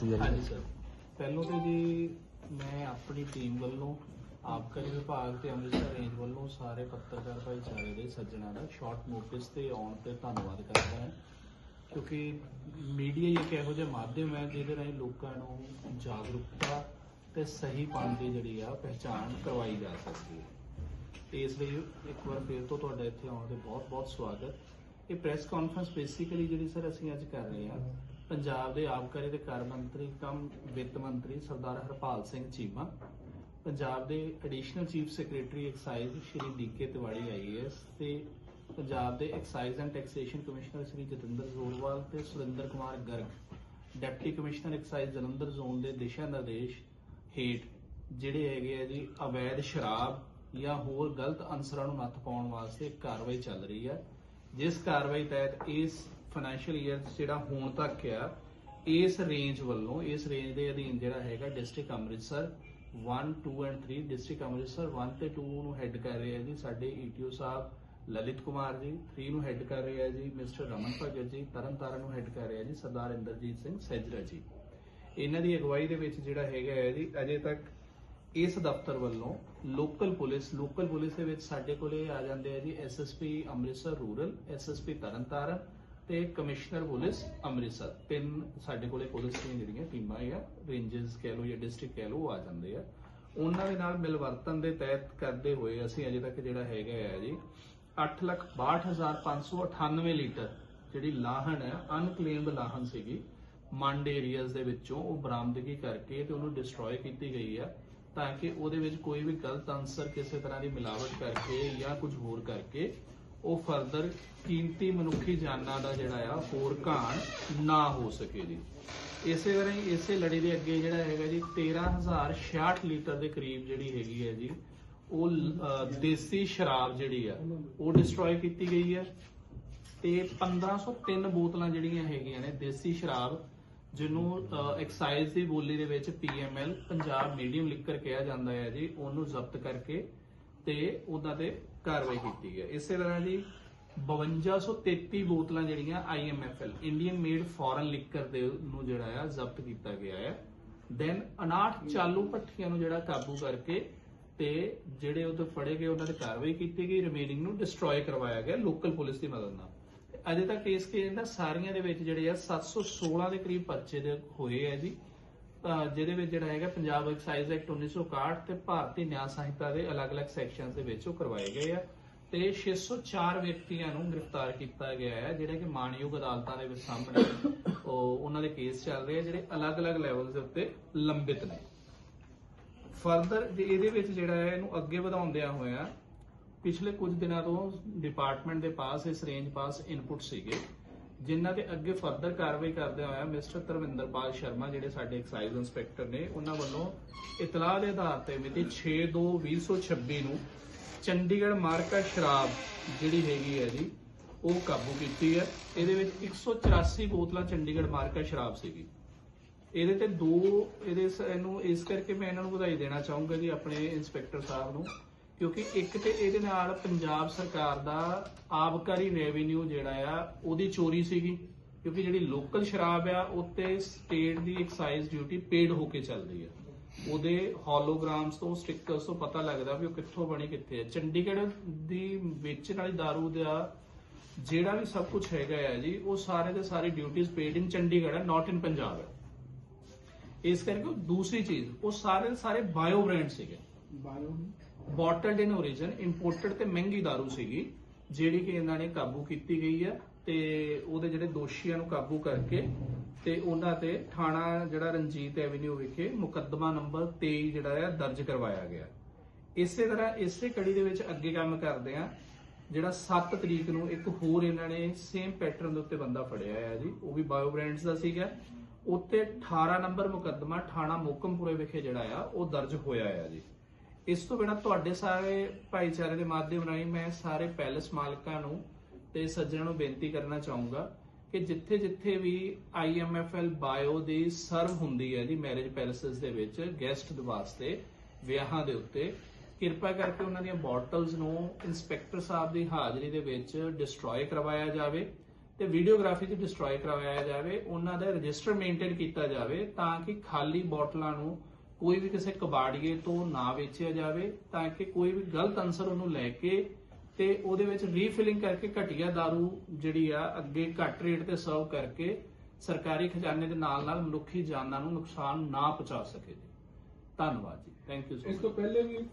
ਹਾਂਜੀ ਸਰ। ਪਹਿਲੋਂ ਤੇ ਜੀ ਮੈਂ ਆਪਣੀ ਟੀਮ ਵੱਲੋਂ ਆਬਕਾਰੀ ਵਿਭਾਗ ਤੇ ਅੰਮ੍ਰਿਤਸਰ ਰੇਂਜ ਵੱਲੋਂ ਸਾਰੇ ਪੱਤਰਕਾਰ ਭਾਈਚਾਰੇ ਦੇ ਸੱਜਣਾਂ ਦਾ ਸ਼ਾਰਟ ਨੋਟਿਸ ਤੇ ਆਉਣ ਤੇ ਧੰਨਵਾਦ ਕਰਦਾ ਹਾਂ। ਕਿਉਂਕਿ ਮੀਡੀਆ ਇੱਕ ਇਹੋ ਜਿਹਾ ਮਾਧਿਅਮ ਹੈ ਜਿਹਦੇ ਰਾਹੀਂ ਲੋਕਾਂ ਨੂੰ ਜਾਗਰੂਕਤਾ ਤੇ ਸਹੀ ਪੰਨ ਦੀ ਜਿਹੜੀ ਆ ਪਹਿਚਾਣ ਕਰਵਾਈ ਜਾ ਸਕਦੀ ਹੈ। ਤੇ ਇਸ ਲਈ ਇੱਕ ਵਾਰ ਫੇਰ ਤੋਂ ਤੁਹਾਡਾ ਇੱਥੇ ਆਉਣ ਤੇ ਬਹੁਤ-ਬਹੁਤ ਸਵਾਗਤ। ਇਹ ਪ੍ਰੈਸ ਕਾਨਫਰੰਸ ਬੇਸਿਕਲੀ ਜਿਹੜੀ ਸਰ ਅਸੀਂ ਅੱਜ ਕਰ ਰਹੇ ਹਾਂ ਪੰਜਾਬ ਦੇ ਆਬਕਾਰੀ ਤੇ ਕਰ ਮੰਤਰੀ ਕਮ ਵਿੱਤ ਮੰਤਰੀ ਸਰਦਾਰ ਹਰਪਾਲ ਸਿੰਘ ਚੀਮਾ, ਪੰਜਾਬ ਦੇ additional chief secretary excise Shri DK Tiwari IAS ਤੇ ਪੰਜਾਬ ਦੇ excise and taxation commissioner Shri Jatinder Zorwal ਤੇ Surinder Kumar Garg deputy commissioner excise Jalandhar zone ਦੇ ਦਿਸ਼ਾ ਨਿਰਦੇਸ਼ ਹੇਠ, ਜਿਹੜੇ ਹੈਗੇ ਆ ਜੀ ਅਵੈਧ ਸ਼ਰਾਬ ਜਾਂ ਹੋਰ ਗਲਤ ਅਨਸਰਾਂ ਨੂੰ ਨੱਥ ਪਾਉਣ ਵਾਸਤੇ ਕਾਰਵਾਈ ਚੱਲ ਰਹੀ ਹੈ ਜਿਸ ਕਾਰਵਾਈ ਤਹਿਤ ਇਸ ਫਾਈਨੈਂਸ਼ੀਅਲ ਈਅਰ ਜਿਹੜਾ ਹੁਣ ਤੱਕ ਆ, ਇਸ ਰੇਂਜ ਵੱਲੋਂ, ਇਸ ਰੇਂਜ ਦੇ ਅਧੀਨ ਜਿਹੜਾ ਹੈਗਾ district Amritsar 1 2 and 3 district Amritsar 1 ਤੇ 2 ਨੂੰ ਹੈੱਡ ਕਰ ਰਹੇ ਆ ਜੀ ਸਾਡੇ ਈਟੀਓ ਸਾਹਿਬ ਲਲਿਤ ਕੁਮਾਰ ਜੀ 3 ਨੂੰ ਹੈੱਡ ਕਰ ਰਹੇ ਆ ਜੀ ਮਿਸਟਰ ਰਮਨ ਭਗਤ ਜੀ ਤਰਨਤਾਰਨ ਨੂੰ ਹੈੱਡ ਕਰ ਰਹੇ ਆ ਜੀ, ਸਰਦਾਰ ਇੰਦਰਜੀਤ ਸਿੰਘ ਸੈਜਰਾ ਜੀ। ਇਹਨਾਂ ਦੀ ਅਗਵਾਈ ਦੇ ਵਿੱਚ ਜਿਹੜਾ ਹੈਗਾ ਹੈ ਜੀ, ਅਜੇ ਤੱਕ ਇਸ ਦਫ਼ਤਰ ਵੱਲੋਂ ਲੋਕਲ ਪੁਲਿਸ ਲੋਕਲ ਪੁਲਿਸ ਦੇ ਵਿੱਚ ਸਾਡੇ ਕੋਲੇ ਆ ਜਾਂਦੇ ਆ ਜੀ SSP Amritsar rural SSP Tarn Taran ਤੇ ਕਮਿਸ਼ਨਰ ਪੁਲਿਸ ਅੰਮ੍ਰਿਤਸਰ। ਤਿੰਨ ਸਾਡੇ ਕੋਲੇ ਪੁਲਿਸ ਦੀਆਂ ਜਿਹੜੀਆਂ ਟੀਮਾਂ ਆ ਰੇਂਜਸ ਕਹਿ ਲਓ ਜਾਂ ਡਿਸਟ੍ਰਿਕਟ ਕਹਿ ਲਓ ਆ ਜਾਂਦੇ ਆ। ਉਹਨਾਂ ਦੇ ਨਾਲ ਮਿਲਵਰਤਨ ਦੇ ਤਹਿਤ ਕਰਦੇ ਹੋਏ ਅਸੀਂ ਅਜੇ ਤੱਕ ਜਿਹੜਾ ਹੈਗਾ ਹੈ ਜੀ 862598 ਲੀਟਰ ਜਿਹੜੀ ਲਾਹਣ ਹੈ ਅਨਕਲੇਮਡ ਲਾਹਣ ਸੀਗੀ ਮੰਡ ਏਰੀਆਜ਼ ਦੇ ਵਿੱਚੋਂ ਉਹ ਬਰਾਮਦਗੀ ਕਰਕੇ ਤੇ ਉਹਨੂੰ ਡਿਸਟਰੋਏ ਕੀਤੀ ਗਈ ਆ, ਤਾਂ ਕਿ ਉਹਦੇ ਵਿੱਚ ਕੋਈ ਵੀ ਗਲਤ ਅਨਸਰ ਕਿਸੇ ਤਰ੍ਹਾਂ ਦੀ ਮਿਲਾਵਟ ਕਰਕੇ ਜਾਂ ਕੁਝ ਹੋਰ ਕਰਕੇ ਉਹ ਫਰਦਰ ਕੀਮਤੀ ਮਨੁੱਖੀ ਜਾਨਾਂ ਦਾ ਜਿਹੜਾ ਆ, ਹੋਰ ਘਾਣ ਨਾ ਹੋ ਸਕੇ ਜੀ। ਇਸੇ ਤਰ੍ਹਾਂ ਹੀ ਇਸੇ ਲੜੀ ਦੇ ਅੱਗੇ ਜਿਹੜਾ ਹੈਗਾ ਜੀ 13066 ਲੀਟਰ ਦੇ ਕਰੀਬ ਜਿਹੜੀ ਹੈਗੀ ਹੈ ਜੀ, ਉਹ ਦੇਸੀ ਸ਼ਰਾਬ ਜਿਹੜੀ ਆ, ਉਹ ਡਿਸਟਰੋਏ ਕੀਤੀ ਗਈ ਹੈ। ਤੇ 1503 ਬੋਤਲਾਂ ਜਿਹੜੀਆਂ ਹੈਗੀਆਂ ਨੇ ਦੇਸੀ ਸ਼ਰਾਬ, ਜਿਹਨੂੰ ਐਕਸਾਈਜ਼ ਦੀ ਬੋਲੀ ਦੇ ਵਿੱਚ ਪੀਐਮਐਲ ਪੰਜਾਬ ਮੀਡੀਅਮ ਲਿਕਰ ਕਿਹਾ ਜਾਂਦਾ ਹੈ ਜੀ, ਉਹਨੂੰ ਜ਼ਬਤ ਕਰਕੇ ਤੇ ਉਹਨਾਂ ਤੇ ਕਾਰਵਾਈ ਕੀਤੀ ਗਈ ਇਸੇ ਤਰ੍ਹਾਂ ਜੀ 5233 ਬੋਤਲਾਂ ਜਿਹੜੀਆਂ IMFL Indian made foreign liquor ਦੇ ਨੂੰ ਜਿਹੜਾ ਆ ਜ਼ਬਤ ਕੀਤਾ ਗਿਆ ਹੈ ਦੈਨ 59 ਚਾਲੂ ਭੱਠੀਆਂ ਨੂੰ ਜਿਹੜਾ ਕਾਬੂ ਕਰਕੇ ਤੇ ਜਿਹੜੇ ਉਹ ਤੋਂ ਫੜੇ ਗਏ, ਉਹਨਾਂ ਤੇ ਕਾਰਵਾਈ ਕੀਤੀ ਗਈ। ਰਿਮੇਨਿੰਗ ਨੂੰ ਡਿਸਟਰੋਏ ਕਰਵਾਇਆ ਗਿਆ ਲੋਕਲ ਪੁਲਿਸ ਦੀ ਮਦਦ ਨਾਲ। ਅਜੇ ਤੱਕ ਇਸ ਕੇਸ ਦਾ ਸਾਰੀਆਂ ਦੇ ਵਿੱਚ ਜਿਹੜੇ ਆ 716 ਦੇ ਕਰੀਬ ਪਰਚੇ ਦੇ ਹੋਏ ਆ ਜੀ। ਜਿਹਦੇ ਵਿੱਚ ਜਿਹੜਾ ਹੈਗਾ ਪੰਜਾਬ ਐਕਸਾਈਜ਼ ਐਕਟ 1961 ਤੇ ਭਾਰਤੀ ਨਿਆਂ ਸੰਹਿਤਾ ਦੇ ਅਲੱਗ-ਅਲੱਗ ਸੈਕਸ਼ਨਸ ਦੇ ਵਿੱਚ ਉਹ ਕਰਵਾਏ ਗਏ ਆ। ਤੇ 604 ਵਿਅਕਤੀਆਂ ਨੂੰ ਗ੍ਰਿਫਤਾਰ ਕੀਤਾ ਗਿਆ ਹੈ, ਜਿਹੜੇ ਕਿ ਮਾਨਯੋਗ ਅਦਾਲਤਾਂ ਦੇ ਵਿੱਚ ਸਾਹਮਣੇ ਉਹ ਉਹਨਾਂ ਦੇ ਕੇਸ ਚੱਲ ਰਹੇ ਆ, ਜਿਹੜੇ ਅਲੱਗ-ਅਲੱਗ ਲੈਵਲ ਦੇ ਉੱਤੇ ਲੰਬਿਤ ਨੇ। ਫਰਦਰ ਇਹਦੇ ਵਿੱਚ ਜਿਹੜਾ ਹੈ ਇਹਨੂੰ ਅੱਗੇ ਵਧਾਉਂਦਿਆਂ ਹੋਇਆ, ਪਿਛਲੇ ਕੁਝ ਦਿਨਾਂ ਤੋਂ ਡਿਪਾਰਟਮੈਂਟ ਦੇ ਪਾਸ, ਇਸ ਰੇਂਜ ਪਾਸ ਇਨਪੁਟ ਸੀਗੇ। ਜਿਨ੍ਹਾਂ ਦੇ ਅੱਗੇ ਫਰਦਰ ਕਾਰਵਾਈ ਕਰਦੇ ਹੋਇਆ ਮਿਸਟਰ ਧਰਮਿੰਦਰਪਾਲ ਸ਼ਰਮਾ, ਜਿਹੜੇ ਸਾਡੇ ਐਕਸਾਈਜ਼ ਇੰਸਪੈਕਟਰ ਨੇ, ਉਹਨਾਂ ਵੱਲੋਂ ਇਤਲਾਹ ਦੇ ਆਧਾਰ ਤੇ ਮਿਤੀ 6/2/2026 ਨੂੰ ਚੰਡੀਗੜ੍ਹ ਮਾਰਕਾ ਸ਼ਰਾਬ ਜਿਹੜੀ ਹੈਗੀ ਹੈ ਜੀ, ਉਹ ਕਾਬੂ ਕੀਤੀ ਹੈ। ਇਹਦੇ ਵਿੱਚ 184 ਬੋਤਲਾਂ ਚੰਡੀਗੜ੍ਹ ਮਾਰਕਾ ਸ਼ਰਾਬ ਸੀਗੀ। ਇਹਦੇ ਤੇ ਦੋ, ਇਹਦੇ ਇਹਨੂੰ ਇਸ ਕਰਕੇ ਮੈਂ ਇਹਨਾਂ ਨੂੰ ਵਧਾਈ ਦੇਣਾ ਚਾਹੂੰਗਾ ਜੀ ਆਪਣੇ ਇੰਸਪੈਕਟਰ ਸਾਹਿਬ ਨੂੰ। ਕਿਉਂਕਿ ਇੱਕ ਤੇ ਇਹਦੇ ਨਾਲ ਪੰਜਾਬ ਸਰਕਾਰ ਦਾ ਆਬਕਾਰੀ ਰੈਵਨਿਊ ਜਿਹੜਾ ਆ, ਉਹਦੀ ਚੋਰੀ ਸੀਗੀ। ਕਿਉਂਕਿ ਜਿਹੜੀ ਲੋਕਲ ਸ਼ਰਾਬ ਆ, ਉੱਤੇ ਸਟੇਟ ਦੀ ਐਕਸਾਈਜ਼ ਡਿਊਟੀ ਪੇਡ ਹੋ ਕੇ ਚੱਲਦੀ ਹੈ ਉਹਦੇ ਹੋਲੋਗ੍ਰਾਮਸ ਤੋਂ ਸਟickers ਤੋਂ ਪਤਾ ਲੱਗਦਾ ਵੀ ਉਹ ਕਿੱਥੋਂ ਬਣੀ, ਕਿੱਥੇ ਹੈ ਚੰਡੀਗੜ੍ਹ ਦੀ ਵੇਚਣ ਵਾਲੀ दारू ਦਾ ਜਿਹੜਾ ਵੀ ਸਭ ਕੁਝ ਹੈਗਾ ਆ ਜੀ, ਉਹ ਸਾਰੇ ਦੇ ਸਾਰੇ ਡਿਊਟੀਆਂ ਪੇਡ ਇਨ ਚੰਡੀਗੜ੍ਹ ਆ ਨਾਟ ਇਨ ਪੰਜਾਬ ਹੈ ਇਸ ਕਰਕੇ ਦੂਸਰੀ ਚੀਜ਼, ਉਹ ਸਾਰੇ ਦੇ ਸਾਰੇ ਬਾਇਓ ਬ੍ਰਾਂਡ ਸੀਗੇ। ਬੋਟਲਡ ਇਨ origin ਇੰਪੋਰਟਡ ਤੇ ਮਹਿੰਗੀ दारू ਸੀਗੀ, ਜਿਹੜੀ ਕਿ ਇਹਨਾਂ ਨੇ ਕਾਬੂ ਕੀਤੀ ਗਈ ਹੈ ਤੇ ਉਹਦੇ ਜਿਹੜੇ ਦੋਸ਼ੀਆਂ ਨੂੰ ਕਾਬੂ ਕਰਕੇ ਤੇ ਉਹਨਾਂ ਤੇ ਥਾਣਾ ਜਿਹੜਾ ਰਣਜੀਤ ਐਵਨਿਊ ਵਿਖੇ ਮੁਕੱਦਮਾ ਨੰਬਰ 23 ਜਿਹੜਾ ਹੈ ਦਰਜ ਕਰਵਾਇਆ ਗਿਆ। ਇਸੇ ਤਰ੍ਹਾਂ ਇਸੇ ਕੜੀ ਦੇ ਵਿੱਚ ਅੱਗੇ ਕੰਮ ਕਰਦੇ ਆ, ਜਿਹੜਾ 7 ਤਰੀਕ ਨੂੰ ਇੱਕ ਹੋਰ ਇਹਨਾਂ ਨੇ ਸੇਮ ਪੈਟਰਨ ਦੇ ਉੱਤੇ ਬੰਦਾ ਫੜਿਆ ਹੈ ਜੀ, ਉਹ ਵੀ ਬਾਇਓ ਬ੍ਰਾਂਡਸ ਦਾ ਸੀਗਾ। ਉੱਤੇ 18 ਨੰਬਰ ਮੁਕੱਦਮਾ ਥਾਣਾ ਮੋਕਮਪੁਰੇ ਵਿਖੇ ਜਿਹੜਾ ਆ, ਉਹ ਦਰਜ ਹੋਇਆ ਆ ਜੀ। ਇਸ ਤੋਂ ਬਿਨਾਂ ਤੁਹਾਡੇ ਸਾਰੇ ਭਾਈਚਾਰੇ ਦੇ ਮਾਧਿਅਮ ਰਾਹੀਂ ਮੈਂ ਸਾਰੇ ਪੈਲਸ ਮਾਲਕਾਂ ਨੂੰ ਤੇ ਸੱਜਣਾਂ ਨੂੰ ਬੇਨਤੀ ਕਰਨਾ ਚਾਹੂੰਗਾ ਕਿ ਜਿੱਥੇ ਜਿੱਥੇ ਵੀ IMFL ਬਾਇਓ ਦੀ ਸਰਵ ਹੁੰਦੀ ਹੈ ਜੀ ਮੈਰਿਜ ਪੈਲੇਸਸ ਦੇ ਵਿੱਚ, ਗੈਸਟ ਦੇ ਵਾਸਤੇ, ਵਿਆਹਾਂ ਦੇ ਉੱਤੇ, ਕਿਰਪਾ ਕਰਕੇ ਉਹਨਾਂ ਦੀਆਂ ਬੋਟਲਸ ਨੂੰ ਇਨਸਪੈਕਟਰ ਸਾਹਿਬ ਦੀ ਹਾਜ਼ਰੀ ਦੇ ਵਿੱਚ ਡਿਸਟਰੋਏ ਕਰਵਾਇਆ ਜਾਵੇ ਤੇ ਵੀਡੀਓਗ੍ਰਾਫੀ 'ਚ ਡਿਸਟਰੋਏ ਕਰਵਾਇਆ ਜਾਵੇ, ਉਹਨਾਂ ਦਾ ਰਜਿਸਟਰ ਮੇਨਟੇਨ ਕੀਤਾ ਜਾਵੇ ਤਾਂ ਕਿ ਖਾਲੀ ਬੋਟਲਾਂ ਨੂੰ ਕੋਈ ਵੀ ਕਿਸੇ ਕਬਾੜੀਏ ਤੋਂ ਨਾ ਵੇਚਿਆ ਜਾਵੇ ਤਾਂ ਕਿ ਕੋਈ ਵੀ ਗਲਤ ਅਨਸਰ ਉਹਨੂੰ ਲੈ ਕੇ ਤੇ ਉਹਦੇ ਵਿੱਚ ਰੀਫਿਲਿੰਗ ਕਰਕੇ ਘਟੀਆ दारू ਜਿਹੜੀ ਆ ਅੱਗੇ ਘੱਟ ਰੇਟ ਤੇ ਸਰਵ ਕਰਕੇ ਸਰਕਾਰੀ ਖਜ਼ਾਨੇ ਦੇ ਨਾਲ ਨਾਲ ਮਨੁੱਖੀ ਜਾਨਾਂ ਨੂੰ ਨੁਕਸਾਨ ਨਾ ਪਹੁੰਚਾ ਸਕੇ ਜੀ। ਧੰਨਵਾਦ ਜੀ। ਥੈਂਕ ਯੂ ਸੋ ਇਸ ਮਚ ਤੋਂ ਪਹਿਲੇ ਵੀ